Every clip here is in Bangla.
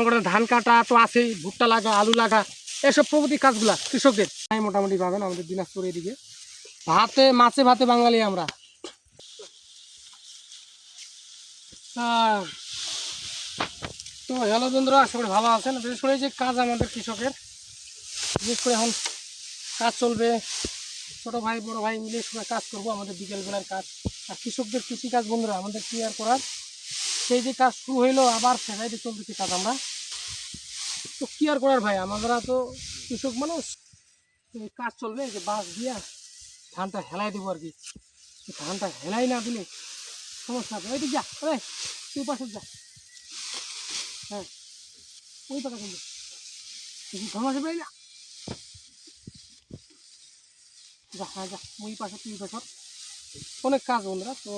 মনে করেন ধান কাটা তো আছেই, ভুট্টা লাগা, আলু লাগা, এসব প্রভৃতি কাজগুলা কৃষকদের। তাই মোটামুটি পাবেন আমাদের দিনাজপুর এদিকে। ভাতে, মাছে ভাতে বাঙালি আমরা। তো হ্যালো বন্ধুরা, আশা করি ভালো আছেন। বিশেষ করে যে কাজ আমাদের কৃষকের, বিশেষ করে এখন কাজ চলবে। ছোট ভাই, বড় ভাই মিলে সবাই কাজ করব আমাদের বিকেলবেলার কাজ। আর কৃষকদের কৃষিকাজ বন্ধুরা, আমাদের কি আর করার? সেই যে কাজ শুরু হইল, আবার ফেরাইতে চলতেছি কাজ আমরা? তো কি আর করার ভাই? আমরা তো কৃষক মানুষ। কাজ চলবে যে বাঁশ দিয়া ধানটা হেলাই দেবো আর কি। ধানটা হেলাই না দিলে সমস্যা ওই দিক যা, ওই, তুই পাশে যা। হ্যাঁ ওই পাকা কিন্তু। সমস্যা পেয়ে যা। যা হ্যাঁ যা, ওই পাশে, তুই পাশে। অনেক কাজ বন্ধুরা, তো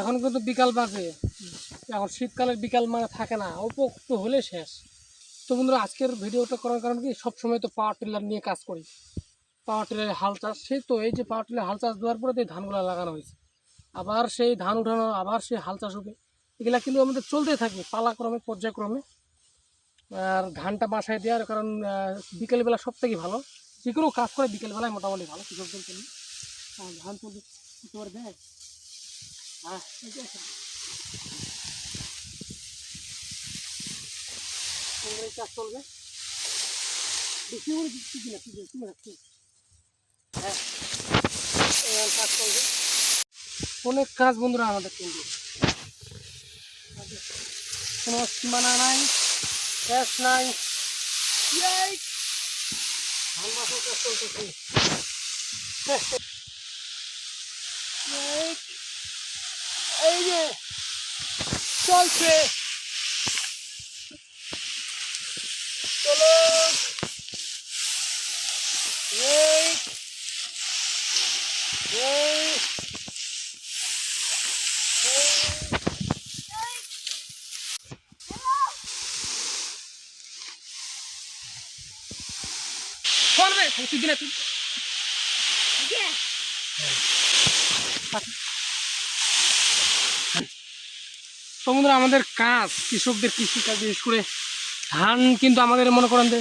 এখন কিন্তু বিকাল বাজে। এখন শীতকালের বিকাল মানে থাকে না একটু হলে শেষ। তো বন্ধুরা, আজকের ভিডিওটা করার কারণ কি? সবসময় তো পাওয়ার টিলার নিয়ে কাজ করি। পাওয়ার টিলারের হাল চাষ, সেই তো এই যে পাওয়ার টিলার হাল চাষ দেওয়ার পরে ধানগুলো লাগানো হয়েছে। আবার সেই ধান উঠানো, আবার সেই হাল চাষ হবে। এগুলা কিন্তু আমাদের চলতেই থাকবে, পালাক্রমে, পর্যায়ক্রমে। আর ধানটা বাসায় দেওয়ার কারণ বিকেলবেলা সব থেকে ভালো। যে কোনো কাজ করে বিকেলবেলায় মোটামুটি ভালো কৃষকদের জন্য ধান করে দেয় হ্যাঁ। চাষ বেশি হ্যাঁ কাজ করবে অনেক কাজ বন্ধুরা আমাদের কিন্তু কোনো সীমানা নাই, শেষ নাই! ধান বাসার কাজ চলতেছে ইয়াই! এই যে চলছে চলো এই এই করবে প্রতিদিন তুই তো বন্ধুরা, আমাদের কাজ, কৃষকদের কৃষিকাজ, বিশেষ করে ধান কিন্তু আমাদের মনে করেন যে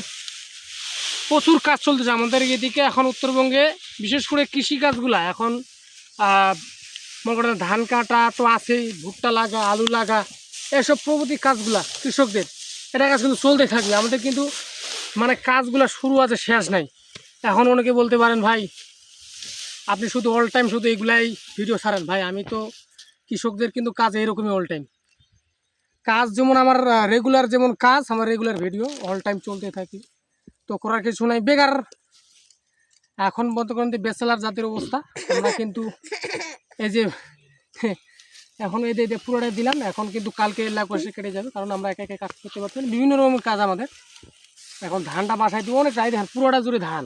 প্রচুর কাজ চলতেছে। আমাদের এদিকে এখন উত্তরবঙ্গে বিশেষ করে কৃষিকাজগুলা, এখন মনে করেন ধান কাটা তো আছেই, ভুট্টা লাগা, আলু লাগা, এসব প্রভৃতি কাজগুলা কৃষকদের। এটা কাজ কিন্তু চলতে থাকবে। আমাদের কিন্তু মানে কাজগুলা শুরু আছে, শেষ নাই। এখন অনেকে বলতে পারেন, ভাই, আপনি শুধু অল টাইম শুধু এগুলাই ভিডিও ছাড়েন। ভাই, আমি তো কৃষকদের কিন্তু কাজ এরকমই অল টাইম কাজ যেমন আমার রেগুলার যেমন কাজ, আমার রেগুলার ভিডিও অল টাইম চলতে থাকি। তো করার কিছু নাই, বেকার। এখন বলতে করেন যে বেচেলার জাতির অবস্থা। আমরা কিন্তু এই যে, এখন এই যে এই যে পুরোটা দিলাম, এখন কিন্তু কালকে বসে কেটে যাবে, কারণ আমরা একা একা কাজ করতে পারছি বিভিন্ন রকমের কাজ আমাদের। এখন ধানটা বাসায় দিব অনেক রায় ধান, পুরোটা জুড়ে ধান।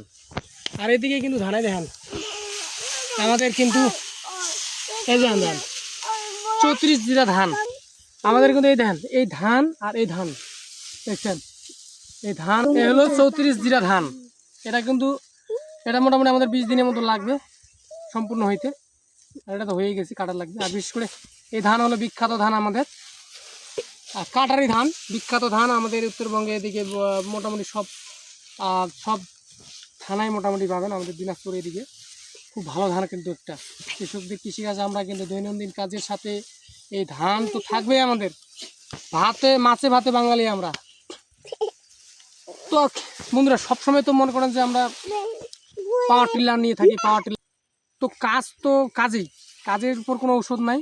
আর এদিকে কিন্তু ধানে ধান। আমাদের কিন্তু এই যে ধান চৌত্রিশ জিরা ধান। আমাদের কিন্তু এই ধান এই ধান আর এই ধান, দেখছেন? এই ধান, এ হলো চৌত্রিশ জিরা ধান। এটা কিন্তু, এটা মোটামুটি আমাদের বিশ দিনের মতো লাগবে সম্পূর্ণ হইতে। আর এটা তো হয়ে গেছে কাটা লাগবে। আর বিশেষ করে এই ধান হলো বিখ্যাত ধান আমাদের। আর কাটারি ধান, বিখ্যাত ধান আমাদের উত্তরবঙ্গে এদিকে মোটামুটি সব সব থানায় মোটামুটি পাবেন আমাদের দিনাজপুর এদিকে। খুব ভালো ধান কিন্তু একটা। কৃষকদের কৃষিকাজ আমরা কিন্তু দৈনন্দিন কাজের সাথে এই ধান তো থাকবে আমাদের। ভাতে, মাছে ভাতে বাঙালি আমরা। তো বন্ধুরা, সবসময় তো মনে করেন যে আমরা পাওয়ার টিলার নিয়ে থাকি, পাওয়ার টিলার। তো কাজ তো কাজেই। কাজের উপর কোনো ঔষধ নাই।